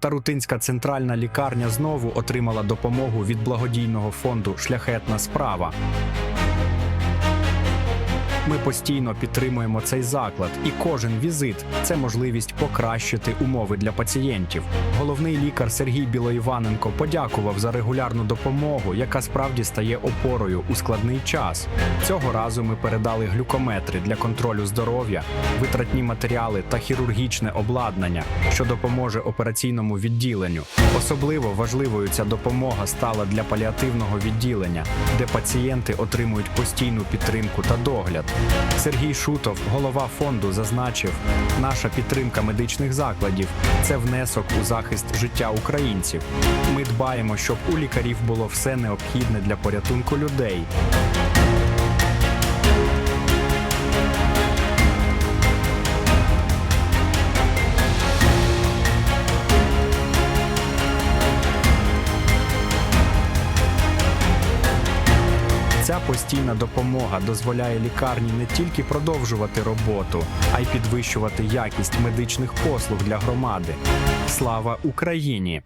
Тарутинська центральна лікарня знову отримала допомогу від благодійного фонду Шляхетна справа. Ми постійно підтримуємо цей заклад, і кожен візит це можливість покращити умови для пацієнтів. Головний лікар Сергій Білоїваненко подякував за регулярну допомогу, яка справді стає опорою у складний час. Цього разу ми передали глюкометри для контролю здоров'я, витратні матеріали та хірургічне обладнання, що допоможе операційному відділенню. Особливо важливою ця допомога стала для паліативного відділення, де пацієнти отримують постійну підтримку та догляд. Сергій Шутов, голова фонду, зазначив, наша підтримка медичних закладів це внесок у захист життя українців. Ми дбаємо, щоб у лікарів було все необхідне для порятунку людей. Ця постійна допомога дозволяє лікарні не тільки продовжувати роботу, а й підвищувати якість медичних послуг для громади. Слава Україні!